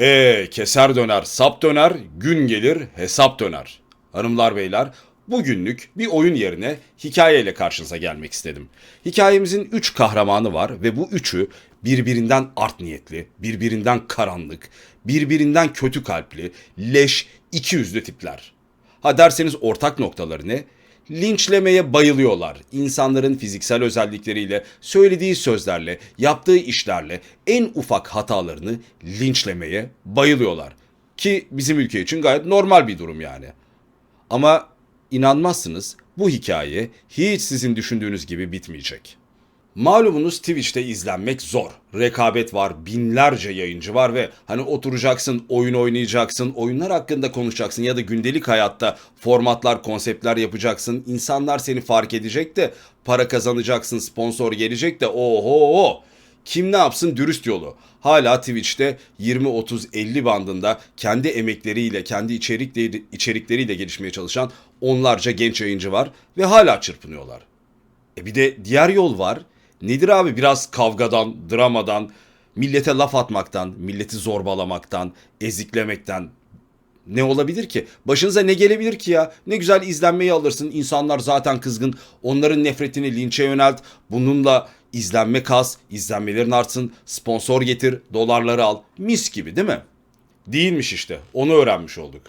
E keser döner, sap döner, gün gelir, hesap döner. Hanımlar beyler, bugünlük bir oyun yerine hikayeyle karşınıza gelmek istedim. Hikayemizin üç kahramanı var ve bu üçü birbirinden art niyetli, birbirinden karanlık, birbirinden kötü kalpli, leş, iki yüzlü tipler. Ha derseniz ortak noktaları ne? Linçlemeye bayılıyorlar. İnsanların fiziksel özellikleriyle, söylediği sözlerle, yaptığı işlerle en ufak hatalarını linçlemeye bayılıyorlar. Ki bizim ülke için gayet normal bir durum yani. Ama inanmazsınız bu hikaye hiç sizin düşündüğünüz gibi bitmeyecek. Malumunuz Twitch'te izlenmek zor. Rekabet var, binlerce yayıncı var ve hani oturacaksın, oyun oynayacaksın, oyunlar hakkında konuşacaksın ya da gündelik hayatta formatlar, konseptler yapacaksın. İnsanlar seni fark edecek de para kazanacaksın, sponsor gelecek de oho kim ne yapsın dürüst yolu. Hala Twitch'te 20 30 50 bandında kendi emekleriyle, kendi içerikleri, içerikleriyle gelişmeye çalışan onlarca genç yayıncı var ve hala çırpınıyorlar. E bir de diğer yol var. Nedir abi biraz kavgadan, dramadan, millete laf atmaktan, milleti zorbalamaktan, eziklemekten ne olabilir ki? Başınıza ne gelebilir ki ya? Ne güzel izlenmeyi alırsın. İnsanlar zaten kızgın. Onların nefretini linçe yönelt. Bununla izlenme kas, izlenmelerin artsın, sponsor getir, dolarları al. Mis gibi değil mi? Değilmiş işte. Onu öğrenmiş olduk.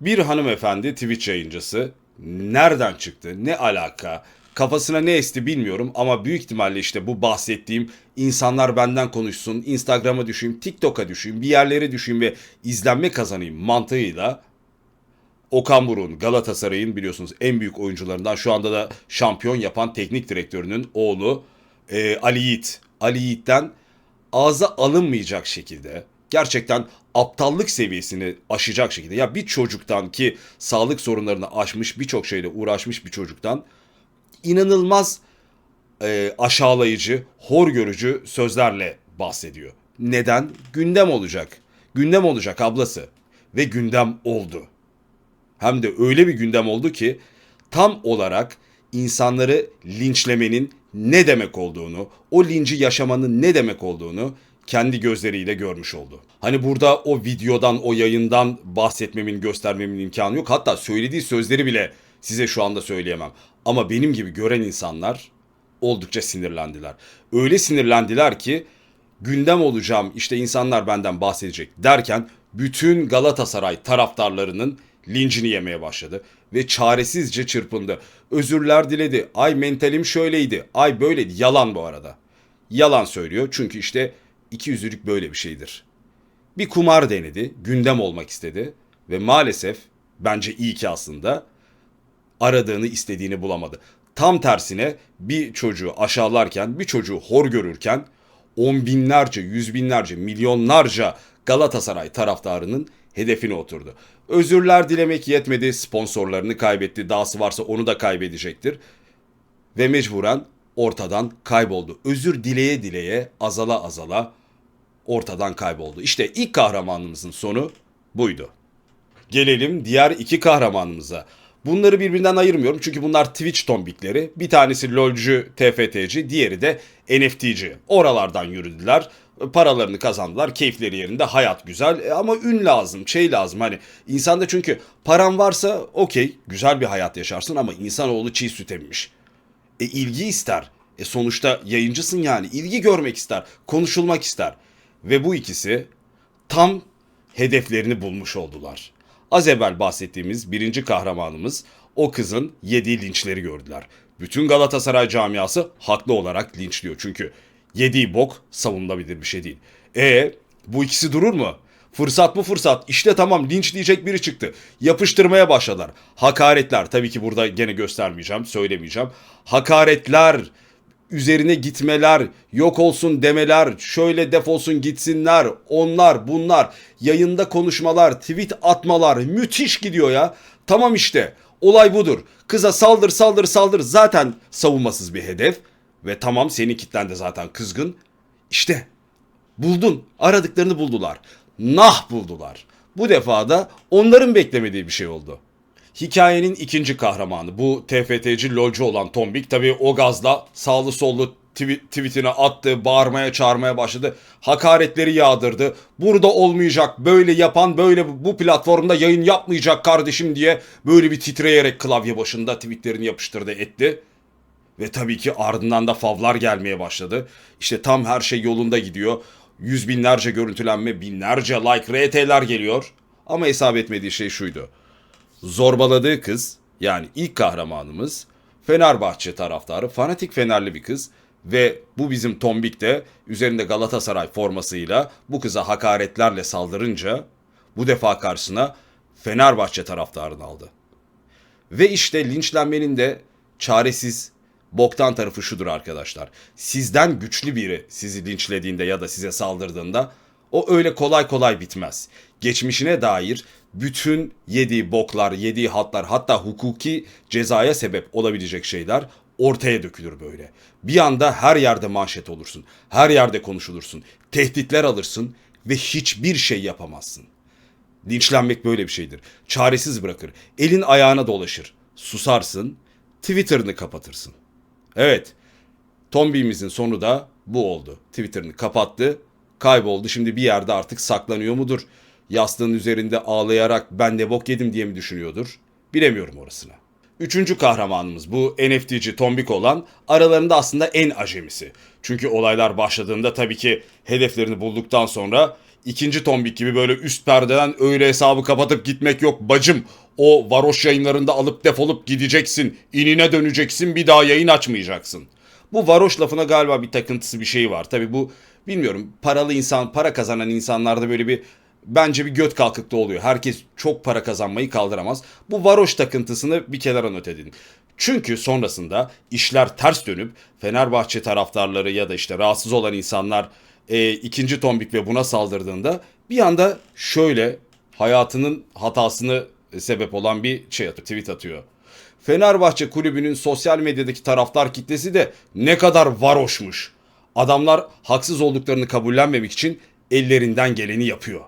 Bir hanımefendi Twitch yayıncısı nereden çıktı, ne alaka, kafasına ne esti bilmiyorum ama büyük ihtimalle işte bu bahsettiğim insanlar benden konuşsun, Instagram'a düşeyim, TikTok'a düşeyim, bir yerlere düşeyim ve izlenme kazanayım mantığıyla Okan Buruk'un Galatasaray'ın biliyorsunuz en büyük oyuncularından şu anda da şampiyon yapan teknik direktörünün oğlu e, Ali Yiğit. Ali Yiğit'ten ağza alınmayacak şekilde gerçekten aptallık seviyesini aşacak şekilde ya bir çocuktan ki sağlık sorunlarını aşmış birçok şeyle uğraşmış bir çocuktan inanılmaz e, aşağılayıcı, hor görücü sözlerle bahsediyor. Neden? Gündem olacak. Gündem olacak ablası. Ve gündem oldu. Hem de öyle bir gündem oldu ki tam olarak insanları linçlemenin ne demek olduğunu, o linci yaşamanın ne demek olduğunu kendi gözleriyle görmüş oldu. Hani burada o videodan, o yayından bahsetmemin, göstermemin imkanı yok. Hatta söylediği sözleri bile size şu anda söyleyemem. Ama benim gibi gören insanlar oldukça sinirlendiler. Öyle sinirlendiler ki gündem olacağım işte insanlar benden bahsedecek derken bütün Galatasaray taraftarlarının lincini yemeye başladı ve çaresizce çırpındı. Özürler diledi. Ay mentalim şöyleydi. Ay böyleydi. Yalan bu arada. Yalan söylüyor çünkü işte iki yüzlülük böyle bir şeydir. Bir kumar denedi, gündem olmak istedi ve maalesef bence iyi ki aslında aradığını istediğini bulamadı. Tam tersine bir çocuğu aşağılarken, bir çocuğu hor görürken on binlerce, yüz binlerce, milyonlarca Galatasaray taraftarının hedefine oturdu. Özürler dilemek yetmedi, sponsorlarını kaybetti, dahası varsa onu da kaybedecektir. Ve mecburen ortadan kayboldu. Özür dileye dileye, azala azala ortadan kayboldu. İşte ilk kahramanımızın sonu buydu. Gelelim diğer iki kahramanımıza. Bunları birbirinden ayırmıyorum çünkü bunlar Twitch tombikleri. Bir tanesi LoL'cu, TFT'ci, diğeri de NFT'ci. Oralardan yürüdüler. Paralarını kazandılar. Keyifleri yerinde. Hayat güzel. E ama ün lazım, şey lazım. Hani insanda çünkü paran varsa okey, güzel bir hayat yaşarsın ama insanoğlu çiğ süt emmiş. E ilgi ister. E sonuçta yayıncısın yani. İlgi görmek ister, konuşulmak ister. Ve bu ikisi tam hedeflerini bulmuş oldular. Az evvel bahsettiğimiz birinci kahramanımız o kızın yediği linçleri gördüler. Bütün Galatasaray camiası haklı olarak linçliyor çünkü yediği bok savunulabilir bir şey değil. E bu ikisi durur mu? Fırsat bu fırsat. İşte tamam linç diyecek biri çıktı. Yapıştırmaya başladılar. Hakaretler tabii ki burada gene göstermeyeceğim, söylemeyeceğim. Hakaretler, üzerine gitmeler, yok olsun demeler, şöyle defolsun gitsinler, onlar bunlar, yayında konuşmalar, tweet atmalar müthiş gidiyor ya. Tamam işte olay budur. Kıza saldır saldır saldır zaten savunmasız bir hedef. Ve tamam seni kitlendi zaten kızgın. İşte buldun aradıklarını buldular. Nah buldular. Bu defa da onların beklemediği bir şey oldu. Hikayenin ikinci kahramanı bu TFT'ci lolcu olan Tombik tabi o gazla sağlı sollu twi- tweetini attı, bağırmaya çağırmaya başladı. Hakaretleri yağdırdı. Burada olmayacak, böyle yapan böyle bu platformda yayın yapmayacak kardeşim diye böyle bir titreyerek klavye başında tweetlerini yapıştırdı etti. Ve tabii ki ardından da favlar gelmeye başladı. İşte tam her şey yolunda gidiyor. Yüz binlerce görüntülenme, binlerce like, RT'ler geliyor. Ama hesap etmediği şey şuydu. Zorbaladığı kız, yani ilk kahramanımız Fenerbahçe taraftarı, fanatik Fenerli bir kız. Ve bu bizim Tombik de üzerinde Galatasaray formasıyla bu kıza hakaretlerle saldırınca bu defa karşısına Fenerbahçe taraftarını aldı. Ve işte linçlenmenin de çaresiz boktan tarafı şudur arkadaşlar. Sizden güçlü biri sizi linçlediğinde ya da size saldırdığında o öyle kolay kolay bitmez. Geçmişine dair bütün yediği boklar, yediği hatlar hatta hukuki cezaya sebep olabilecek şeyler ortaya dökülür böyle. Bir anda her yerde manşet olursun. Her yerde konuşulursun. Tehditler alırsın ve hiçbir şey yapamazsın. Linçlenmek böyle bir şeydir. Çaresiz bırakır. Elin ayağına dolaşır. Susarsın. Twitter'ını kapatırsın. Evet. Tombimizin sonu da bu oldu. Twitter'ını kapattı. Kayboldu. Şimdi bir yerde artık saklanıyor mudur? Yastığın üzerinde ağlayarak ben de bok yedim diye mi düşünüyordur? Bilemiyorum orasını. Üçüncü kahramanımız bu NFT'ci Tombik olan aralarında aslında en acemisi. Çünkü olaylar başladığında tabii ki hedeflerini bulduktan sonra ikinci Tombik gibi böyle üst perdeden öyle hesabı kapatıp gitmek yok bacım. O varoş yayınlarında alıp defolup gideceksin. inine döneceksin bir daha yayın açmayacaksın. Bu varoş lafına galiba bir takıntısı bir şey var. Tabii bu bilmiyorum paralı insan, para kazanan insanlarda böyle bir bence bir göt kalkıkta oluyor. Herkes çok para kazanmayı kaldıramaz. Bu varoş takıntısını bir kenara not edin. Çünkü sonrasında işler ters dönüp Fenerbahçe taraftarları ya da işte rahatsız olan insanlar e, ikinci tombik ve buna saldırdığında bir anda şöyle hayatının hatasını sebep olan bir şey atıyor, tweet atıyor. Fenerbahçe kulübünün sosyal medyadaki taraftar kitlesi de ne kadar varoşmuş. Adamlar haksız olduklarını kabullenmemek için ellerinden geleni yapıyor.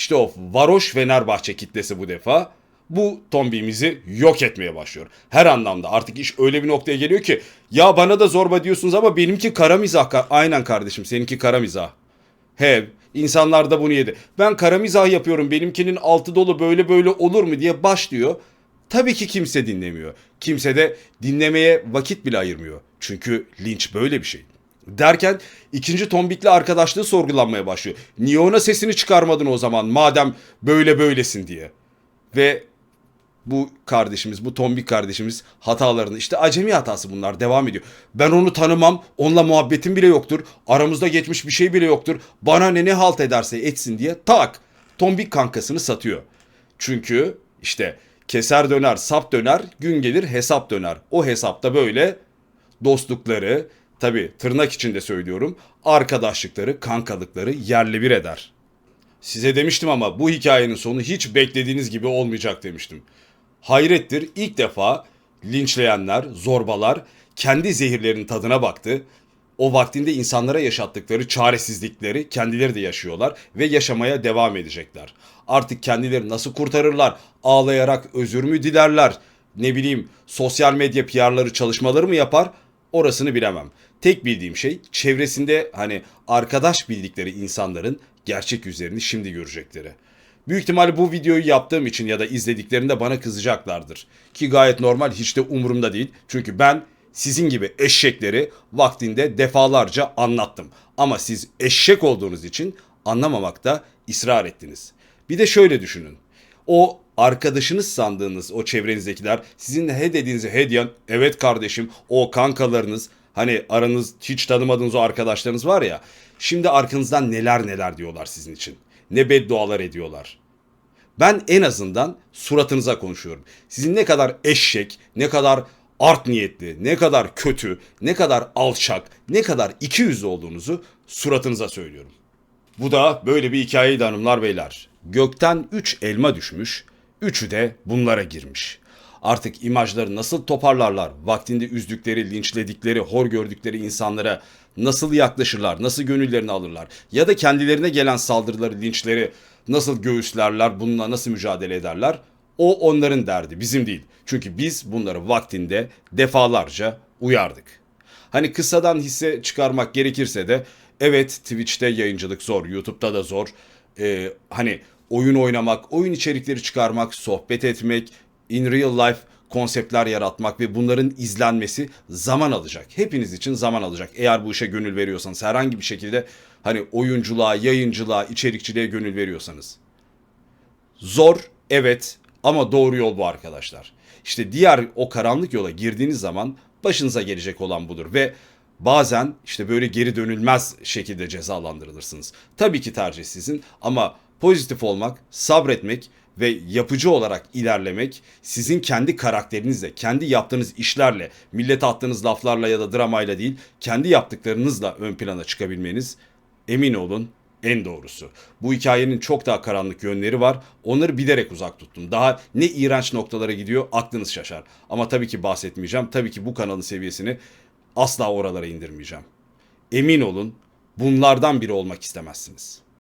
İşte o varoş Fenerbahçe kitlesi bu defa bu tombimizi yok etmeye başlıyor. Her anlamda artık iş öyle bir noktaya geliyor ki ya bana da zorba diyorsunuz ama benimki kara mizah. Aynen kardeşim seninki kara mizah. He insanlar da bunu yedi. Ben kara mizah yapıyorum benimkinin altı dolu böyle böyle olur mu diye başlıyor. Tabii ki kimse dinlemiyor. Kimse de dinlemeye vakit bile ayırmıyor. Çünkü linç böyle bir şey. Derken ikinci tombikli arkadaşlığı sorgulanmaya başlıyor. Niye ona sesini çıkarmadın o zaman madem böyle böylesin diye. Ve bu kardeşimiz, bu tombik kardeşimiz hatalarını işte acemi hatası bunlar devam ediyor. Ben onu tanımam, onunla muhabbetim bile yoktur. Aramızda geçmiş bir şey bile yoktur. Bana ne ne halt ederse etsin diye tak tombik kankasını satıyor. Çünkü işte keser döner, sap döner, gün gelir hesap döner. O hesapta böyle dostlukları, tabi tırnak içinde söylüyorum, arkadaşlıkları, kankalıkları yerle bir eder. Size demiştim ama bu hikayenin sonu hiç beklediğiniz gibi olmayacak demiştim. Hayrettir ilk defa linçleyenler, zorbalar kendi zehirlerinin tadına baktı. O vaktinde insanlara yaşattıkları çaresizlikleri kendileri de yaşıyorlar ve yaşamaya devam edecekler. Artık kendileri nasıl kurtarırlar? Ağlayarak özür mü dilerler? Ne bileyim sosyal medya PR'ları çalışmaları mı yapar? Orasını bilemem. Tek bildiğim şey çevresinde hani arkadaş bildikleri insanların gerçek yüzlerini şimdi görecekleri. Büyük ihtimalle bu videoyu yaptığım için ya da izlediklerinde bana kızacaklardır. Ki gayet normal hiç de umurumda değil. Çünkü ben sizin gibi eşekleri vaktinde defalarca anlattım. Ama siz eşek olduğunuz için anlamamakta ısrar ettiniz. Bir de şöyle düşünün. O arkadaşınız sandığınız o çevrenizdekiler sizin he dediğinizi he diyen evet kardeşim o kankalarınız hani aranız hiç tanımadığınız o arkadaşlarınız var ya şimdi arkanızdan neler neler diyorlar sizin için. Ne beddualar ediyorlar. Ben en azından suratınıza konuşuyorum. Sizin ne kadar eşek, ne kadar art niyetli, ne kadar kötü, ne kadar alçak, ne kadar iki yüzlü olduğunuzu suratınıza söylüyorum. Bu da böyle bir hikayeydi hanımlar beyler. Gökten üç elma düşmüş, üçü de bunlara girmiş. Artık imajları nasıl toparlarlar, vaktinde üzdükleri, linçledikleri, hor gördükleri insanlara nasıl yaklaşırlar, nasıl gönüllerini alırlar ya da kendilerine gelen saldırıları, linçleri nasıl göğüslerler, bununla nasıl mücadele ederler? O onların derdi, bizim değil. Çünkü biz bunları vaktinde defalarca uyardık. Hani kısadan hisse çıkarmak gerekirse de evet Twitch'te yayıncılık zor, YouTube'da da zor. Ee, hani oyun oynamak, oyun içerikleri çıkarmak, sohbet etmek, in real life konseptler yaratmak ve bunların izlenmesi zaman alacak. Hepiniz için zaman alacak. Eğer bu işe gönül veriyorsanız herhangi bir şekilde hani oyunculuğa, yayıncılığa, içerikçiliğe gönül veriyorsanız. Zor evet ama doğru yol bu arkadaşlar. İşte diğer o karanlık yola girdiğiniz zaman başınıza gelecek olan budur ve bazen işte böyle geri dönülmez şekilde cezalandırılırsınız. Tabii ki tercih sizin ama pozitif olmak, sabretmek ve yapıcı olarak ilerlemek sizin kendi karakterinizle, kendi yaptığınız işlerle, millete attığınız laflarla ya da dramayla değil, kendi yaptıklarınızla ön plana çıkabilmeniz emin olun en doğrusu. Bu hikayenin çok daha karanlık yönleri var. Onları bilerek uzak tuttum. Daha ne iğrenç noktalara gidiyor aklınız şaşar. Ama tabii ki bahsetmeyeceğim. Tabii ki bu kanalın seviyesini asla oralara indirmeyeceğim. Emin olun bunlardan biri olmak istemezsiniz.